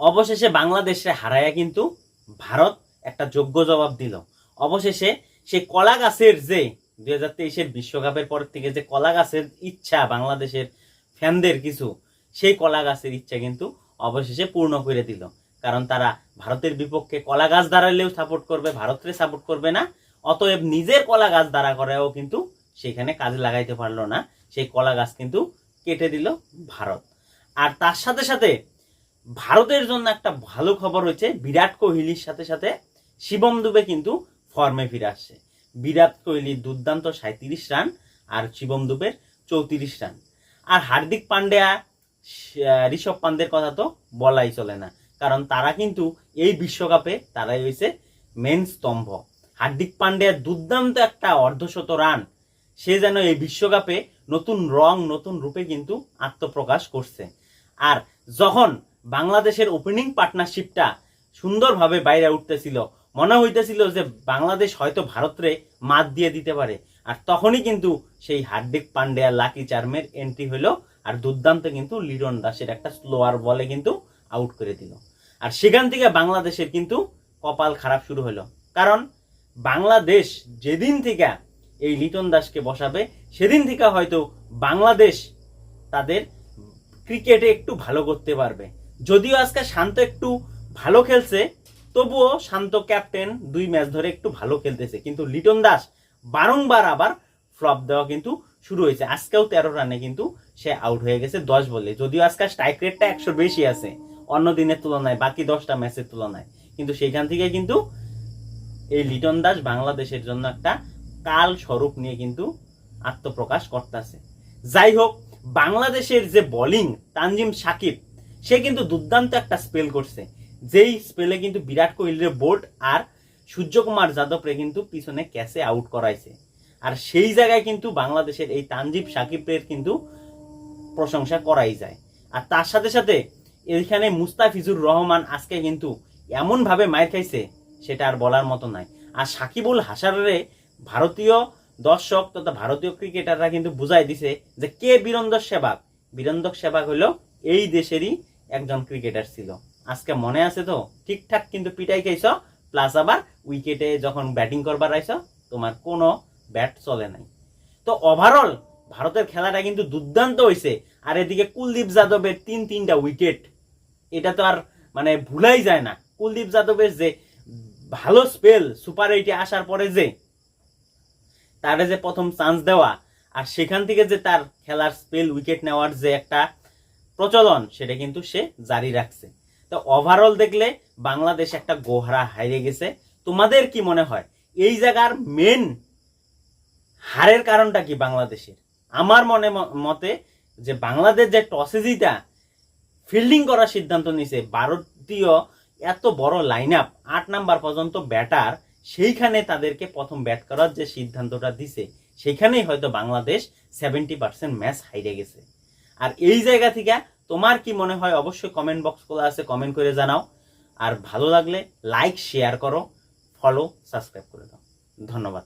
অবশেষে বাংলাদেশে হারায়া কিন্তু ভারত একটা যোগ্য জবাব দিল। অবশেষে সেই কলা গাছের যে দুই হাজার তেইশের বিশ্বকাপের পর থেকে যে কলা গাছের ইচ্ছা বাংলাদেশের ফ্যানদের কিছু, সেই কলা গাছের ইচ্ছা কিন্তু অবশেষে পূর্ণ করে দিল। কারণ তারা ভারতের বিপক্ষে কলা গাছ দাঁড়ালেও সাপোর্ট করবে ভারতকে সাপোর্ট করবে না। অতএব নিজের কলা গাছ দাঁড়া করেও কিন্তু সেখানে কাজে লাগাইতে পারল না। সেই কলা গাছ কিন্তু কেটে দিল ভারত। আর তার সাথে সাথে ভারতের জন্য একটা ভালো খবর হয়েছে, বিরাট কোহলির সাথে সাথে শিবম দুবে কিন্তু ফর্মে ফিরে আসছে। বিরাট কোহলির দুর্দান্ত সাঁত্রিশ রান আর শিবম দুবের চৌত্রিশ রান। আর হার্দিক পান্ডিয়া ঋষভ পান্ডের কথা তো বলাই চলে না, কারণ তারা কিন্তু এই বিশ্বকাপে তারাই হয়েছে মেন স্তম্ভ। হার্দিক পান্ডিয়ার দুর্দান্ত একটা অর্ধশত রান, সে যেন এই বিশ্বকাপে নতুন রং, নতুন রূপে কিন্তু আত্মপ্রকাশ করছে। আর যখন বাংলাদেশের ওপেনিং পার্টনারশিপটা সুন্দরভাবে বাইরে উঠতেছিল। মনে হইতেছিল যে বাংলাদেশ হয়তো ভারতরে মাত দিয়ে দিতে পারে। আর তখনই কিন্তু সেই হার্দিক পান্ডিয়া লাকি চার্মের এন্ট্রি হলো আর দুর্দান্ত কিন্তু লিটন দাসের একটা স্লোয়ার বলে কিন্তু আউট করে দিল। আর সেখান থেকে বাংলাদেশের কিন্তু কপাল খারাপ শুরু হলো। কারণ বাংলাদেশ যেদিন থেকে এই লিটন দাসকে বসাবে, সেদিন থেকে হয়তো বাংলাদেশ তাদের ক্রিকেটে একটু ভালো করতে পারবে। যদিও আজকে শান্ত একটু ভালো খেলছে, তবুও শান্ত ক্যাপ্টেন দুই ম্যাচ ধরে একটু ভালো খেলতেছে। কিন্তু লিটন দাস বারংবার আবার ফ্লপ দেওয়া কিন্তু শুরু হয়েছে। আজকেও তেরো রানে কিন্তু সে আউট হয়ে গেছে দশ বলে। যদিও আজকে স্ট্রাইক রেটটা একশো বেশি আছে অন্য দিনের তুলনায়, বাকি দশটা ম্যাচের তুলনায়। কিন্তু সেখান থেকে কিন্তু এই লিটন দাস বাংলাদেশের জন্য একটা কাল স্বরূপ নিয়ে কিন্তু আত্মপ্রকাশ করতেছে। যাই হোক, বাংলাদেশের যে বোলিং তানজিম সাকিব সে কিন্তু দুর্দান্ত একটা স্পেল করছে। যেই স্পেলে কিন্তু বিরাট কোহলির বোর্ড আর সূর্যকুমার যাদবরে কিন্তু পিছনে ক্যাচে আউট করাইছে। আর সেই জায়গায় কিন্তু বাংলাদেশের এই তানজিব সাকিবের কিন্তু প্রশংসা করাই যায়। আর তার সাথে সাথে এখানে মুস্তাফিজুর রহমান আজকে কিন্তু এমন ভাবে মার খাইছে, সেটা আর বলার মতো নাই। আর সাকিবুল হাসারে ভারতীয় দর্শক তথা ভারতীয় ক্রিকেটাররা কিন্তু বুঝাই দিছে যে কে বীরন্দর সেবাক? বীরেন্দ্র সেবাক হলো এই দেশেরই একজন ক্রিকেটার ছিল। আজকে মনে আছে তো? ঠিকঠাক কিন্তু পিটাই খাইছ প্লাস আবার উইকেটে যখন ব্যাটিং করবার আইছ, তোমার কোনো ব্যাট চলে নাই। তো ওভারঅল ভারতের খেলাটা কিন্তু দুর্দান্ত হয়েছে আর এদিকে কুলদীপ যাদবের তিন তিনটা উইকেট এটা তো আর মানে ভুলাই যায় না। কুলদীপ যাদবের যে ভালো স্পেল সুপার এইটে আসার পরে যে, তারে যে প্রথম চান্স দেওয়া, আর সেখান থেকে যে তার খেলার স্পেল উইকেট নেওয়ার যে একটা প্রচলন, সেটা কিন্তু সে জারি রাখছে। তো ওভারঅল দেখলে বাংলাদেশ একটা গোহরা হারিয়ে গেছে। তোমাদের কি মনে হয়, এই জায়গার মেন হারের কারণটা কি বাংলাদেশের? আমার মনে মতে যে বাংলাদেশ যে টসে জিতা ফিল্ডিং করার সিদ্ধান্ত নিছে ভারতীয় এত বড় লাইন আপ আট নাম্বার পর্যন্ত ব্যাটার সেইখানে তাদেরকে প্রথম ব্যাট করার যে সিদ্ধান্তটা দিছে সেইখানেই হয়তো বাংলাদেশ সেভেন্টি পার্সেন্ট ম্যাচ হাইরে গেছে। আর এই জায়গা থেকে তোমার কি মনে হয়, অবশ্যই কমেন্ট বক্স খোলা আছে কমেন্ট করে জানাও। আর ভালো লাগলে লাইক শেয়ার করো ফলো সাবস্ক্রাইব করে দাও। ধন্যবাদ।